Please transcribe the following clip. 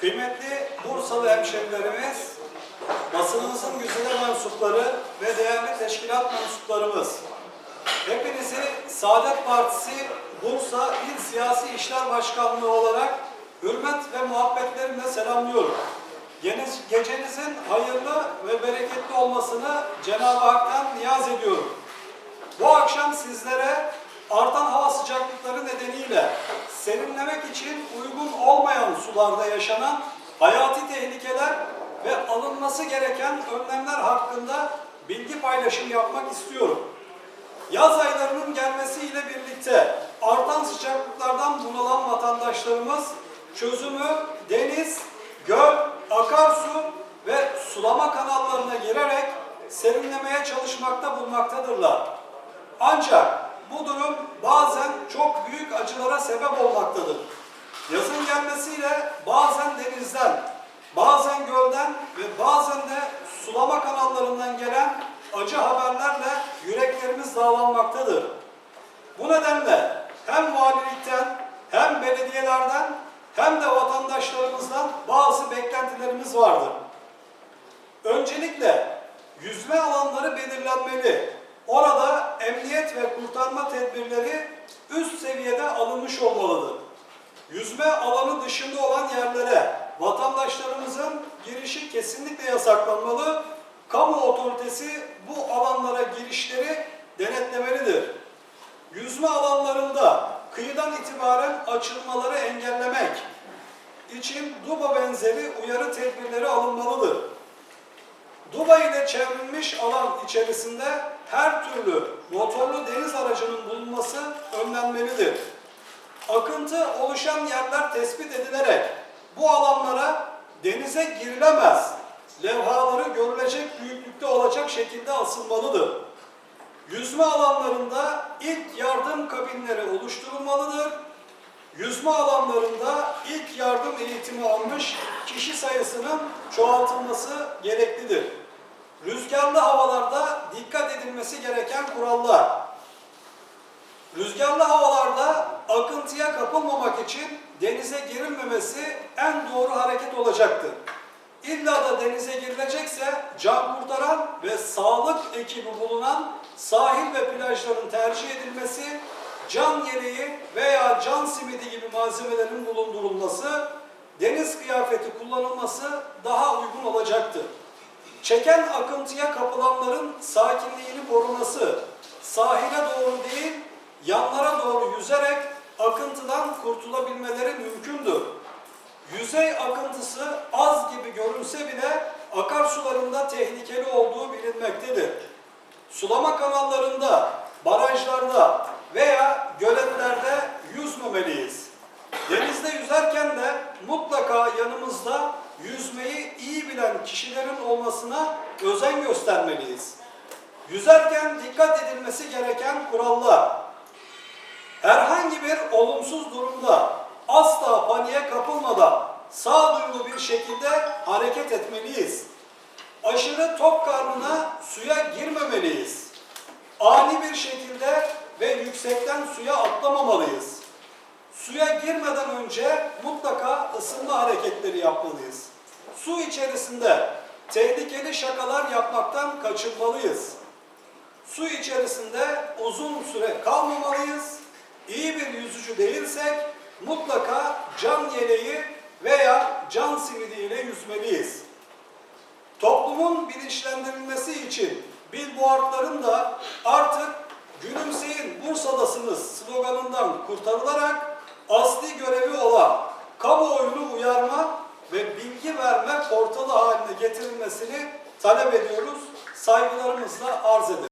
Kıymetli Bursalı hemşehrilerimiz, basınımızın güzide mensupları ve değerli teşkilat mensuplarımız, hepinizi Saadet Partisi Bursa İl Siyasi İşler Başkanlığı olarak hürmet ve muhabbetlerimle selamlıyorum. Gecenizin hayırlı ve bereketli olmasını Cenab-ı Hak'tan niyaz ediyorum. Bu akşam sizlere artan hava sıcaklıkları nedeniyle serinlemek için uygun olmayan sularda yaşanan hayati tehlikeler ve alınması gereken önlemler hakkında bilgi paylaşımı yapmak istiyorum. Yaz aylarının gelmesiyle birlikte artan sıcaklıklardan bunalan vatandaşlarımız çözümü deniz, göl, akarsu ve sulama kanallarına girerek serinlemeye çalışmakta bulmaktadırlar. Ancak bu durum bazen çok büyük acılara sebep olmaktadır. Yazın gelmesiyle bazen denizden, bazen gölden ve bazen de sulama kanallarından gelen acı haberlerle yüreklerimiz dağlanmaktadır. Bu nedenle hem valilikten hem belediyelerden hem de vatandaşlarımızdan bazı beklentilerimiz vardır. Öncelikle yüzme alanları belirlenmeli. Orada emniyet ve kurtarma tedbirleri üst seviyede alınmış olmalıdır. Yüzme alanı dışında olan yerlere vatandaşlarımızın girişi kesinlikle yasaklanmalı. Kamu otoritesi bu alanlara girişleri denetlemelidir. Yüzme alanlarında kıyıdan itibaren açılmaları engellemek için duba benzeri uyarı tedbirleri alınmalıdır. Duba ile çevrilmiş alan içerisinde her türlü motorlu deniz aracının bulunması önlenmelidir. Akıntı oluşan yerler tespit edilerek bu alanlara denize girilemez levhaları görülecek büyüklükte olacak şekilde asılmalıdır. Yüzme alanlarında ilk yardım kabinleri oluşturulmalıdır. Yüzme alanlarında ilk yardım eğitimi almış kişi sayısının çoğaltılması gereklidir. Rüzgarlı havalarda dikkat edilmesi gereken kurallar. Rüzgarlı havalarda akıntıya kapılmamak için denize girilmemesi en doğru hareket olacaktır. İlla da denize girilecekse can kurtaran ve sağlık ekibi bulunan sahil ve plajların tercih edilmesi, can yeleği veya can simidi gibi malzemelerin bulundurulması, deniz kıyafeti kullanılması daha uygun olacaktır. Çeken akıntıya kapılanların sakinliğini koruması, sahile doğru değil, yanlara doğru yüzerek akıntıdan kurtulabilmeleri mümkündür. Yüzey akıntısı az gibi görünse bile akarsularında tehlikeli olduğu bilinmektedir. Sulama kanallarında, barajlarda veya göletlerde yüzmemeliyiz. Denizde yüzerken de mutlaka yanımızda yüzmeyi iyi bilen kişilerin olmasına özen göstermeliyiz. Yüzerken dikkat edilmesi gereken kurallar. Olumsuz durumda asla paniğe kapılmadan sağduyulu bir şekilde hareket etmeliyiz. Aşırı tok karnına suya girmemeliyiz. Ani bir şekilde ve yüksekten suya atlamamalıyız. Suya girmeden önce mutlaka ısınma hareketleri yapmalıyız. Su içerisinde tehlikeli şakalar yapmaktan kaçınmalıyız. Su içerisinde uzun süre kalmamalıyız. İyi bir yüzücü değilsek mutlaka can yeleği veya can simidiyle yüzmeliyiz. Toplumun bilinçlendirilmesi için billboardların da artık gülümseyin Bursa'dasınız sloganından kurtarılarak asli görevi olan kamuoyunu uyarma ve bilgi verme portalı haline getirilmesini talep ediyoruz. Saygılarımızla arz ederiz.